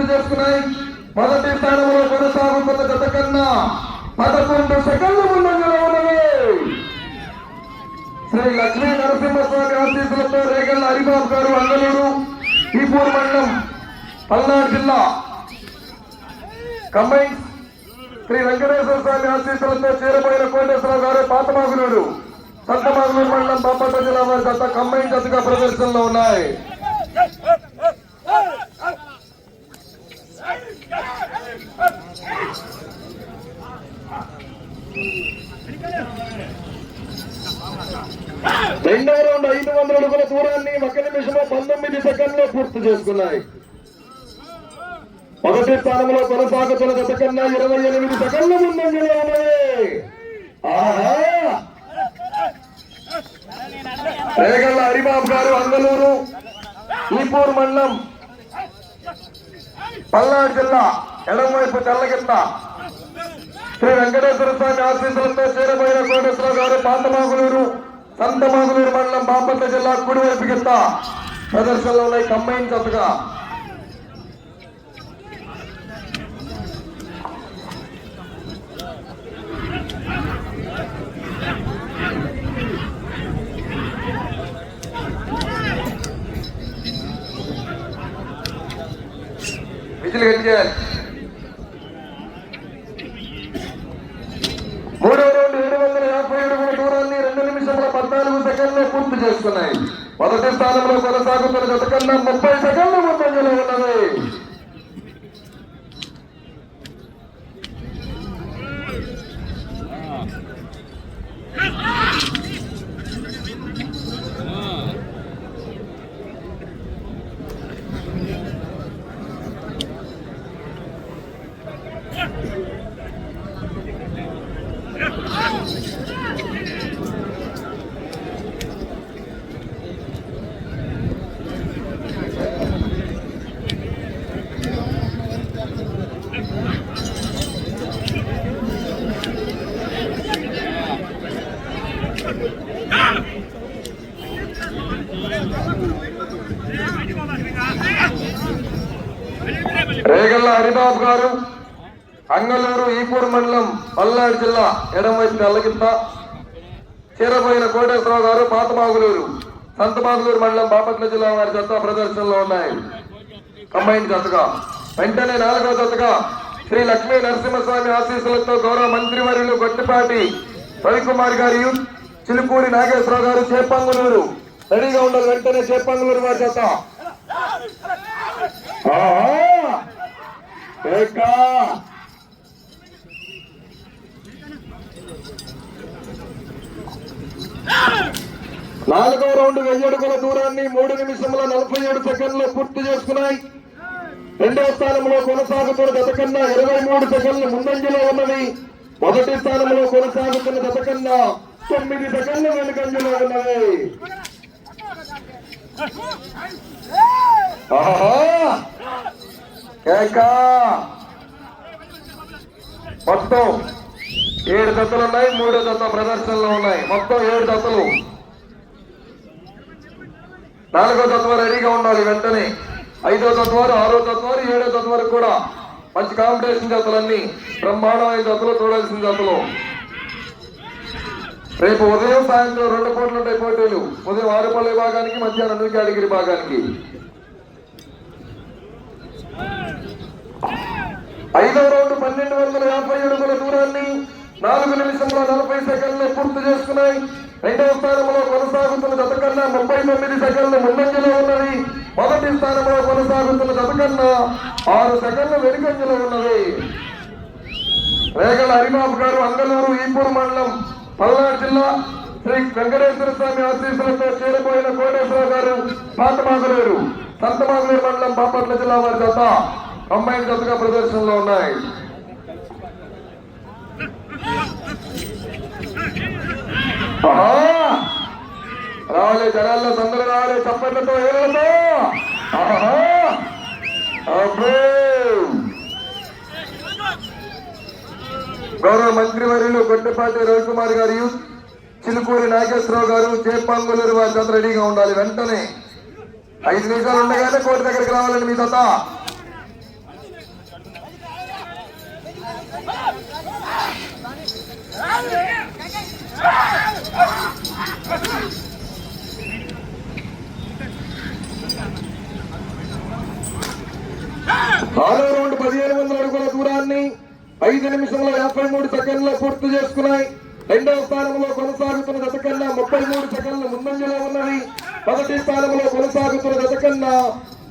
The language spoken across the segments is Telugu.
సెకండ్లు పూర్తి చేసుకున్నాయి. మొదటి స్థానంలో కొనసాగుతున్న గత కన్నా పదకొండు సెకండ్లు ముందంజలో ఉన్నవి. శ్రీ లక్ష్మీ నరసింహస్వామి ఆశీస్సులతో రేగల్ల హరిబాబు గారు అంగలూరు ఈపూర్ మండలం పల్నాడు జిల్లా. కంబైన్ శ్రీ వెంకటేశ్వర స్వామి ఆశీస్సులతో చేరబోయిన కోటేశ్వరరావు గారు పాతమాగులూరు సంతమాగులూరు మండలం బాపట్ల జిల్లా వారి గత కంబైన్ జతగా ప్రదర్శనలో ఉన్నాయి. రెండవ రౌండ్ ఐదు వందల అడుగుల దూరాన్ని ఒక నిమిషము పంతొమ్మిది సెకండ్లో పూర్తి చేసుకున్నాయి. మొదటి స్థానంలో కొనసాగుతున్న గత కన్నా ఇరవై ఎనిమిది సెకండ్ల ముందంజలో ఉన్నాయి. ఆహా! రేగల్ల హరిబాబు గారు అంగలూరు ఈపూర్ మండలం పల్నాడు జిల్లా ఎడమవైపు తెల్లగిత్త శ్రీ వెంకటేశ్వర స్వామి ఆశీస్సులతో చేరబోయిన కోటేశ్వర గారు పాతమాగులూరు సంతమాగులూరు మండలం బాపట్ల జిల్లా కుడివైపు కింద ప్రదర్శనలో ఉన్నాయి కంబైన్ జతగా విజిల్ గట్టి చేయాలి రౌండ్ ఏడు వందల యాభై అడుగుల దూరాన్ని రెండు నిమిషముల పద్నాలుగు సెకండ్లు పూర్తి చేసుకున్నాయి. మొదటి స్థానంలో కొనసాగుతున్న గత కన్నా ముప్పై సెకండ్లు ముందంజలో ఉన్నది ప్రతాప్ గారు అంగలూరు ఈపూర్ మండలం పల్నాడు జిల్లా ఎడమవైపు తెల్లగిత్త చీరపోయిన కోటేశ్వరరావు గారు పాతమాగులూరు సంతమాగులూరు మండలం బాపట్ల జిల్లా వారి జత ప్రదర్శనలో ఉన్నాయి. కంబైన్ జతగా. వెంటనే నాలుగో జతగా శ్రీ లక్ష్మీ నరసింహస్వామి ఆశీస్సులతో గౌరవ మంత్రివర్యులు గొట్టిపాటి రవికుమార్ గారి చిలుకూరి నాగేశ్వరరావు గారు చేపంగులూరు. రెడీగా ఉండాలి వెంటనే చేపంగులూరు వారి జత. ఏకా! నాలుగో రౌండ్ వెయ్యి అడుగుల దూరాన్ని మూడు నిమిషముల నలభై ఏడు సెకండ్లు పూర్తి చేసుకున్నాయి రెండో స్థానంలో కొనసాగుతున్న గత కన్నా ఇరవై మూడు సెకండ్లు ముందంజలో ఉన్నది మొదటి స్థానంలో కొనసాగుతున్న గత కన్నా తొమ్మిది సెకండ్లు వెనుకంజలో ఉన్నది ఆహా! మొత్తం ఏడు జతలు ఉన్నాయి మూడు దత్త ప్రదర్శనలో ఉన్నాయి. మొత్తం ఏడు దత్తలు నాలుగో తత్వ రెడీగా ఉండాలి వెంటనే. ఐదో తత్వారు ఆరో తత్వారు ఏడో తత్వారు వరకు కూడా. మంచి కాంపిటీషన్ జతలన్నీ. బ్రహ్మాండమైన జతలు చూడాల్సిన జతలు. రేపు ఉదయం సాయంత్రం రెండు పూటలు ఉంటాయి పోటీలు. ఉదయం ఆరుపల్లి విభాగానికి మధ్యాహ్నం నూకి అడిగిరి భాగానికి. ఐదో రౌండ్ పన్నెండు వందల యాభై అడుగుల దూరాన్ని నాలుగు నిమిషంలో నలభై సెకండ్లు పూర్తి చేసుకున్నాయి. రెండవ స్థానంలో కొనసాగుతున్న జత కన్నా ముప్పై తొమ్మిది సెకండ్లు ముందంజలో ఉన్నది. మొదటి స్థానంలో కొనసాగుతున్న కొనసాగుతున్న జత కన్నా ఆరు సెకండ్లు వెనుకంజలో ఉన్నది. రేగల హరిబాబు గారు అంగలూరు ఈపూరు మండలం పల్నాడు జిల్లా శ్రీ వెంకటేశ్వర స్వామి ఆశీస్సులతో చేరిపోయిన కోటేశ్వర గారు పాతమాగలూరు సంతమాగలూరు మండలం బాపట్ల జిల్లా వారి జత. కంబైన్ జతగా ప్రదర్శనలో ఉన్నాయి. ఆహా! రావాలి జనాల్లో తొందర రావాలి చప్పట్లతో ఏళ్ళతో! గౌరవ మంత్రి వర్యులు గొడ్డపాటి రవికుమార్ గారు చిలుకూరి నాగేశ్వరరావు గారు చేపంగులూరు వారి రెడీగా ఉండాలి. వెంటనే ఐదు నిమిషాలు ఉండగానే కోర్టు దగ్గరికి రావాలండి మీ జత ఆరో రౌండ్ పదిహేను వందల అడుగుల దూరాన్ని ఐదు నిమిషంలో యాభై మూడు సెకండ్ల పూర్తి చేసుకున్నాయి. రెండవ స్థానంలో కొనసాగుతున్న గత కన్నా ముప్పై మూడు సెకండ్ల ముందంజలో ఉన్నది. మొదటి స్థానంలో కొనసాగుతున్న జత కన్నా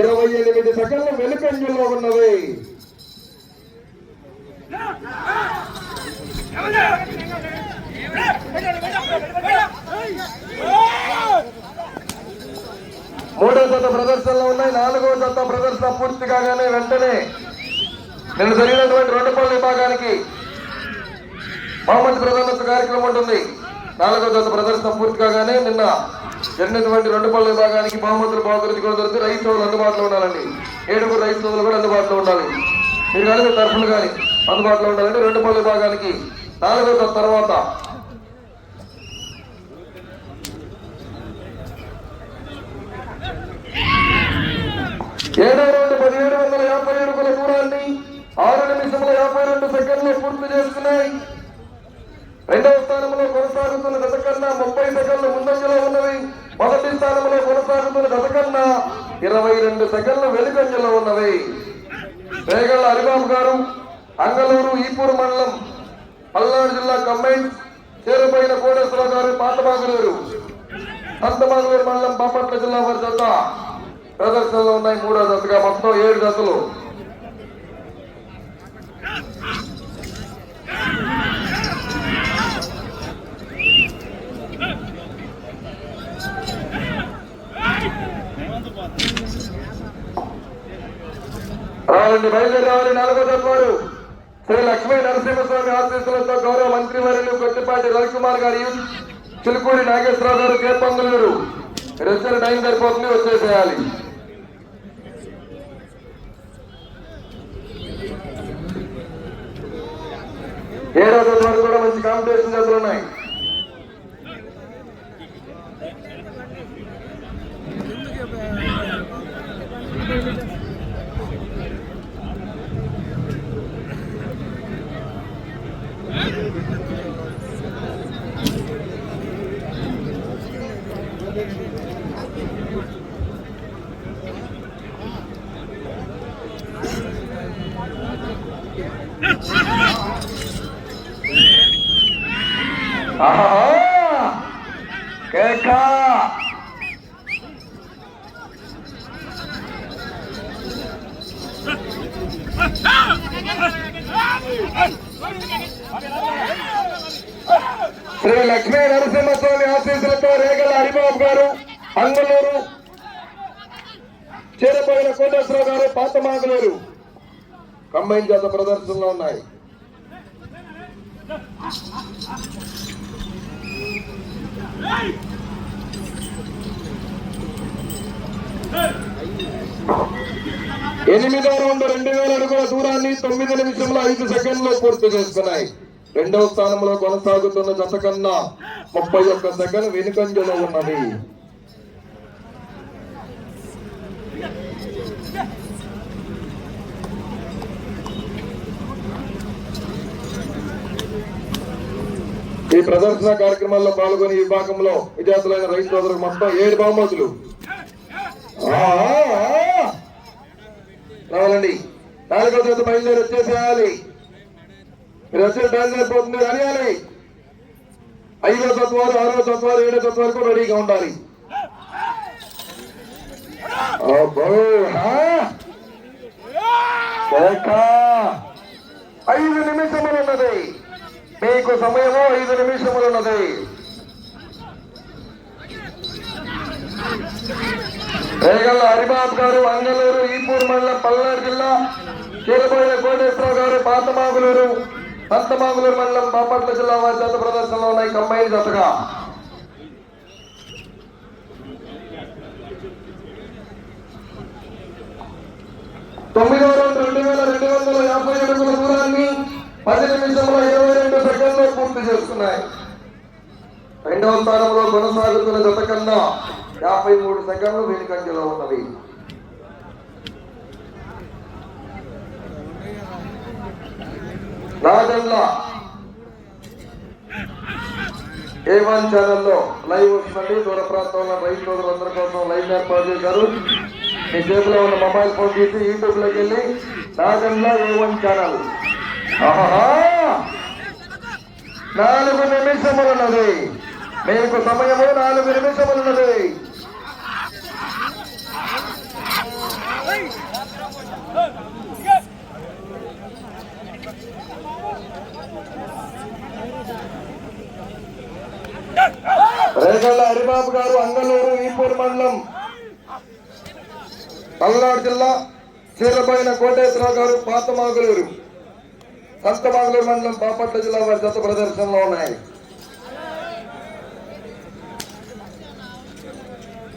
ఇరవై ఎనిమిది సెకండ్ల వెనుకంజలో ఉన్నవి మూడో జత ప్రదర్శనలో ఉన్నాయి. నాలుగో జత ప్రదర్శన పూర్తి కాగానే వెంటనే నిన్న జరిగినటువంటి రెండు పనుల విభాగానికి బహుమతి ప్రధానోత్సవ కార్యక్రమం ఉంటుంది. నాలుగో జత ప్రదర్శన పూర్తి కాగానే నిన్న జరిగినటువంటి రెండు పనుల విభాగానికి బహుమతులు బహుకరించి కూడా దొరికి రైతు అందుబాటులో ఉండాలండి. ఏడుగురు రైతు కూడా అందుబాటులో ఉండాలి. మీరు కానీ మీ తరఫులు కానీ అందుబాటులో ఉండాలంటే రెండు పళ్ళు విభాగానికి నాలుగో తర్వాత. ఏడో రెండు పదిహేడు వందల యాభై ఏడుగుల దూరాన్ని ఆరు నిమిషముల యాభై రెండు సెకండ్లు పూర్తి చేసుకున్నాయి. రెండవ స్థానంలో కొనసాగుతున్న గత కన్నా ముప్పై సెకండ్లు ముందంజలో ఉన్నవి. మొదటి స్థానంలో కొనసాగుతున్న గత కన్నా ఇరవై రెండు సెకండ్లు వెనుకంజలో ఉన్నవి. రేగళ్ళ హరిబాబు గారు అంగలూరు ఈపూరు మండలం పల్నాడు జిల్లా కంబైన్ చేరుపోయిన కోటేశ్వర గారు పాతబాగులూరు సంతమాగులూరు మండలం బాపట్ల జిల్లా వారి జత. ప్రదర్శనలో ఉన్నాయి మూడో జతగా మొత్తం ఏడు జతలు. రావాలండి బయలుదేరి రావాలి నాలుగో జత వారు. శ్రీ లక్ష్మీ నరసింహస్వామి ఆశీస్సులతో గౌరవ మంత్రి వర్యులు కొట్టిపాటి రవికుమార్ గారు చిలుకూరి నాగేశ్వరరావు గారు కేపంగులూరు మీరు వచ్చిన టైం సరిపోతుంది వచ్చేసేయాలి ఏడో రోజు వరకు కూడా మంచి కాంపిటీషన్ జతలు ఉన్నాయి ఆహా! కేక! శ్రీ లక్ష్మీ నరసింహస్వామి ఆశీస్సులతో రేగల హరిబాబు గారు అంగలూరు చేరిపోయిన కోటేశ్వరరావు గారు పాతమాగలూరు కంబైన్ జాత ప్రదర్శనలో ఉన్నాయి ఎనిమిదో రౌండ్ రెండు వేల అడుగుల దూరాన్ని తొమ్మిది నిమిషంలో ఐదు సెకండ్లో పూర్తి చేసుకున్నాయి. రెండవ స్థానంలో కొనసాగుతున్న జత కన్నా ముప్పై ఒక్క సెకండ్ వెనుకంజలో ఉన్నది. ఈ ప్రదర్శన కార్యక్రమాల్లో పాల్గొని ఈ విభాగంలో విద్యార్థులైన రైతు సోదరులకు మొత్తం ఏడు బహుమతులు. రావాలండి. నాలుగో తేదీ బయలుదేరి వచ్చేసేయాలి. మీరు వచ్చే బయలుదేరిపోతుంది సరిపోతుంది ఐదో తత్వాలు ఆరో తత్వాలు ఏడో తత్వ వరకు రెడీగా ఉండాలి. అబ్బో, ఐదు నిమిషములు ఉన్నది. మీకు సమయము ఐదు నిమిషములు ఉన్నది రేగల్ల హరిబాబు గారు అంగలూరు ఈపూర్ మండలం పల్నాడు జిల్లా చీలబోయిన కోటేశ్వరరావు గారు పాతమాగులూరు పంతమాగులూరు మండలం బాపట్ల జిల్లా వారి జత ప్రదర్శనలో ఉన్నాయి కంబైన్ జతగా. తొమ్మిదో రెండు వేల రెండు వందల యాభై అడుగుల దూరాన్ని పది నిమిషంలో ఇరవై పూర్తి చేస్తున్నాయి రెండవ స్థానంలో కొనసాగుతున్న జత కన్నా యాభై మూడు సెకండ్లు వెనుకంజలో ఉన్నవి. రాజన్న ఏ వన్ ఛానల్లో లైవ్ వస్తుందండి. దూర ప్రాంతంలో రైతు సోదరులందరి కోసం లైవ్ ఏర్పాటు చేశారు. మీ చేతిలో ఉన్న మొబైల్ ఫోన్ తీసి యూట్యూబ్లోకి వెళ్ళి రాజన్న ఏ వన్ ఛానల్. ఆహా నాలుగు నిమిషములున్నది. మీకు సమయము నాలుగు నిమిషములున్నది. రేగళ్ళ హరిబాబు గారు అంగలూరు ఈపూర్ మండలం పల్నాడు జిల్లా చీలపైన కోటేశ్వరరావు గారు పాతమాగులూరు సంతమాగులూరు మండలం బాపట్ల జిల్లా వారి దత్త ప్రదర్శనలో ఉన్నాయి.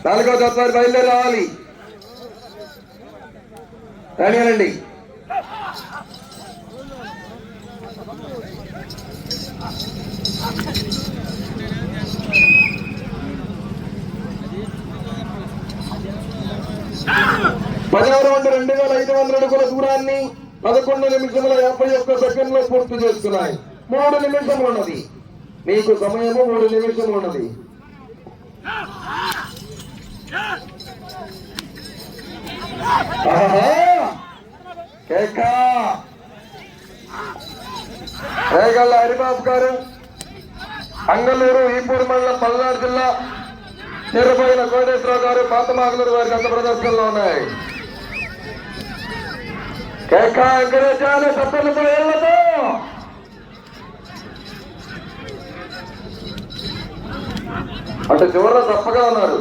నాలుగో జత వారి బయలుదేరి రావాలి రానియాలండి పదహారు వందల రెండు వేల ఐదు వందల అడుగుల దూరాన్ని పదకొండు నిమిషముల యాభై ఒక్క సెకండ్లో పూర్తి చేస్తున్నాయి మూడు నిమిషములు ఉన్నది. మీకు సమయము మూడు నిమిషములు ఉన్నది. రేగళ్ళ హరిబాబు గారు? అంగలూరు ఈపూరు మండలం పల్నాడు జిల్లా చెరపోయిన కోటేశ్వరరావు గారు పాత మాగలూరు వారి గత ప్రదర్శనలో ఉన్నాయి. కేక వెంకటేశాలు సప్పలతో ఏళ్ళతో అటు చివర తప్పగా ఉన్నారు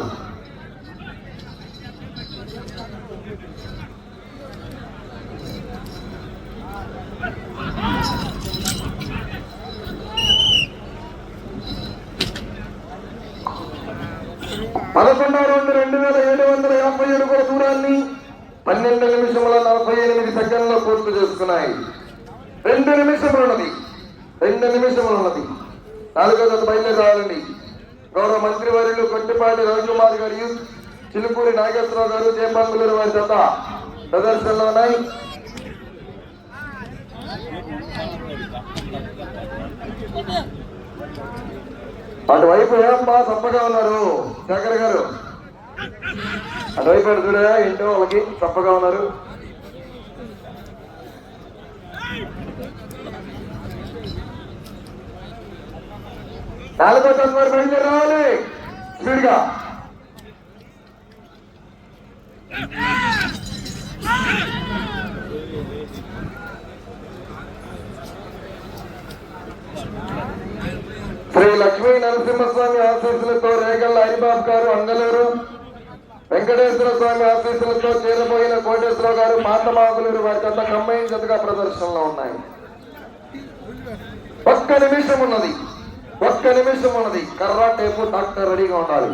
పదకొండవ రౌండ్ రెండు వేల ఏడు వందల యాభై అడుగుల దూరాన్ని పన్నెండు నిమిషముల నలభై ఎనిమిది సెకండ్లో చేసుకున్నాయి. రెండు నిమిషములు ఉన్నది రెండు నిమిషములు ఉన్నది నాలుగో జత బయలుదేరి రావాలండి. గౌరవ మంత్రి వర్యులు కొట్టిపాటి రవికుమార్ గారు చిలుకూరి నాగేశ్వరరావు గారు జయపాంగులూరు వారి జత ప్రదర్శనలో ఉన్నాయి. అటువైపు ఏం బా తప్పగా ఉన్నారు శేఖర్ గారు? అటువైపు అటు చూడగా వాళ్ళకి చప్పగా ఉన్నారు. నాలుగో తత్వారు బయలుదేరి రావాలి. స్పీడ్గా శ్రీ లక్ష్మీ నరసింహస్వామి ఆశీస్సులతో రేగల్ల హరిబాబు గారు అంగలూరు వెంకటేశ్వర స్వామి ఆశీస్సులతో చేరబోయిన కోటేశ్వరరావు గారు మాతమాగులూరు వారి జత కంబైన్ జతగా ప్రదర్శనలో ఉన్నాయి. ఒక్క నిమిషం ఉన్నది. ఒక్క నిమిషం ఉన్నది. కర్రా టేపు డాక్టర్ రెడీగా ఉండాలి.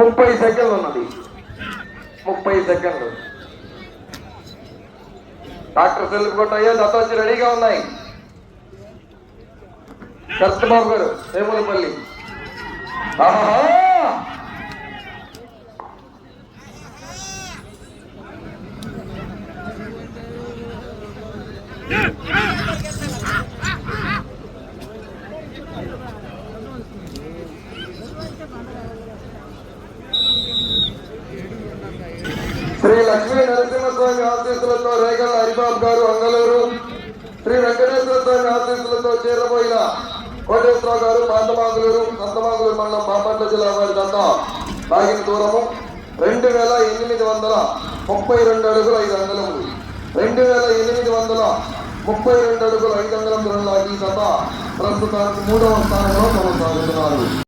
ముప్పై సెకండ్లు ఉన్నది. ముప్పై సెకండ్లు. డాక్టర్ సెల్ఫ్ కూడా అయ్యా కొట్టాయో? దత్తొచ్చి రెడీగా ఉన్నాయి. కృష్ణబాబు గారు వేములపల్లి. శ్రీ లక్ష్మీ స్వామి ఆశీస్సులతో రేగల హరిబాబు గారు అంగలూరు. శ్రీ వెంకటేశ్వర స్వామి ఆశీస్సులతో చేరబోయిన కోటేశ్వరరావు గారు పాతమాగులూరు సంతమాగులూరు మండలం బాపట్ల జిల్లా వారి దంతా లాగిన దూరము రెండు వేల ఎనిమిది వందల ముప్పై రెండు అడుగులు ఐదు అంగుళములు రెండు వేల ఎనిమిది వందల ముప్పై రెండు అడుగులు ఐదు అంగలం దూరం లాగి దంతా ప్రస్తుతానికి మూడవ స్థానంలో కొనసాగుతున్నారు.